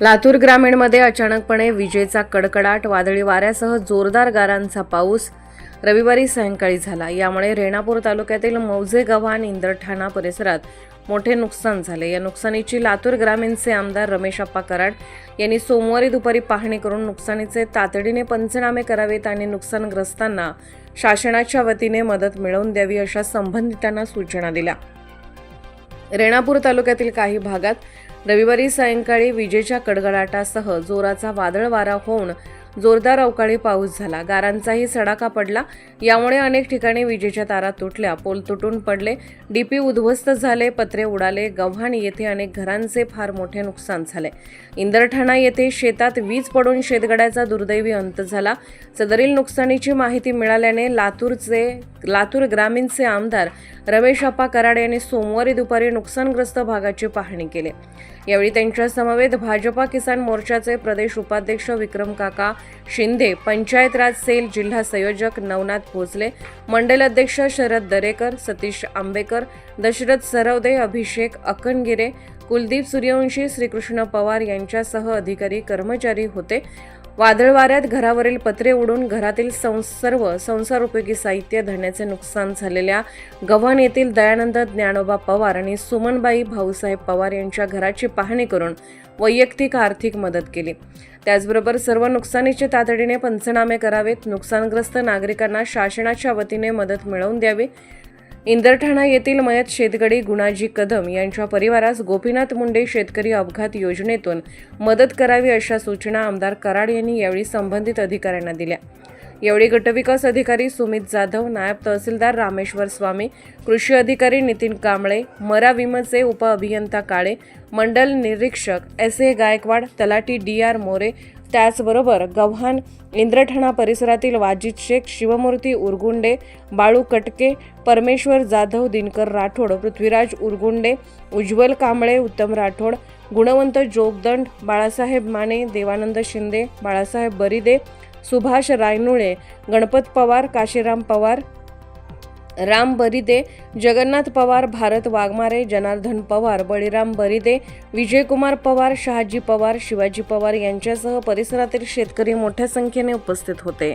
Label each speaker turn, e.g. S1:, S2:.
S1: लातूर ग्रामीणमध्ये अचानकपणे विजेचा कडकडाट वादळी वाऱ्यासह जोरदार गारांचा पाऊस रविवारी सायंकाळी झाला. यामुळे रेणापूर तालुक्यातील मौजे गव्हाण इंदरठाणा परिसरात मोठे नुकसान झाले. या नुकसानीची लातूर ग्रामीणचे आमदार रमेश अप्पा कराड यांनी सोमवारी दुपारी पाहणी करून नुकसानीचे तातडीने पंचनामे करावेत आणि नुकसानग्रस्तांना शासनाच्या वतीने मदत मिळवून द्यावी अशा संबंधितांना सूचना दिल्या. रेणापूर तालुक्यातील काही भागात रविवारी सायंकाळी विजेच्या कडगडाटासह जोराचा वादळ वारा होऊन जोरदार अवकाळी पाऊस झाला. गारांचाही सडाका पडला. यामुळे अनेक ठिकाणी विजेच्या तारा तुटल्या. पोल तुटून पडले. डीपी उद्ध्वस्त झाले. पत्रे उडाले. गव्हाण येथे अनेक घरांचे फार मोठे नुकसान झाले. इंदरठाणा येथे शेतात वीज पडून शेतगड्याचा दुर्दैवी अंत झाला. सदरील नुकसानीची माहिती मिळाल्याने लातूरचे लातूर ग्रामीणचे आमदार रमेश अप्पा कराड यांनी सोमवारी दुपारी नुकसानग्रस्त भागाची पाहणी केली. यावेळी त्यांच्या समवेत भाजपा किसान मोर्चाचे प्रदेश उपाध्यक्ष विक्रम काका शिंदे पंचायत राज सेल जिल्हा संयोजक नवनाथ भोसले मंडल अध्यक्ष शरद दरेकर सतीश आंबेकर दशरथ सरवदे अभिषेक अकनगिरे कुलदीप सूर्यवंशी श्रीकृष्ण पवार यांच्यासह अधिकारी कर्मचारी होते. वादळ वाऱ्यात घरावरील पत्रे उडून घरातील संस सर्व संसारोपयोगी साहित्य धरण्याचे नुकसान झालेल्या गव्हाण येथील दयानंद ज्ञानोबा पवार आणि सुमनबाई भाऊसाहेब पवार यांच्या घराची पाहणी करून वैयक्तिक आर्थिक मदत केली. त्याचबरोबर सर्व नुकसानीचे तातडीने पंचनामे करावेत. नुकसानग्रस्त नागरिकांना शासनाच्या वतीने मदत मिळवून द्यावी. इंदरठाणा येथील मयत शेतकरी गुणाजी कदम यांच्या परिवारास गोपीनाथ मुंडे शेतकरी अपघात योजनेतून मदत करावी अशा सूचना आमदार कराड यांनी यावेळी संबंधित अधिकाऱ्यांना दिल्या. यावेळी गटविकास अधिकारी सुमित जाधव नायब तहसीलदार रामेश्वर स्वामी कृषी अधिकारी नितीन कांबळे मरा विमचे उपअभियंता काळे मंडल निरीक्षक एस ए गायकवाड तलाटी डी आर मोरे त्याचबरोबर गव्हाण इंद्रठणा परिसरातील वाजिद शेख शिवमूर्ती उरगुंडे बाळू कटके परमेश्वर जाधव दिनकर राठोड पृथ्वीराज उरगुंडे उज्ज्वल कांबळे उत्तम राठोड गुणवंत जोगदंड बाळासाहेब माने देवानंद शिंदे बाळासाहेब बरिदे सुभाष रायनुळे गणपत पवार काशीराम पवार राम बरिदे जगन्नाथ पवार भारत वाघमारे जनार्दन पवार बळीराम बरिदे विजयकुमार पवार शहाजी पवार शिवाजी पवार यांच्यासह परिसरातील शेतकरी मोठ्या संख्येने उपस्थित होते.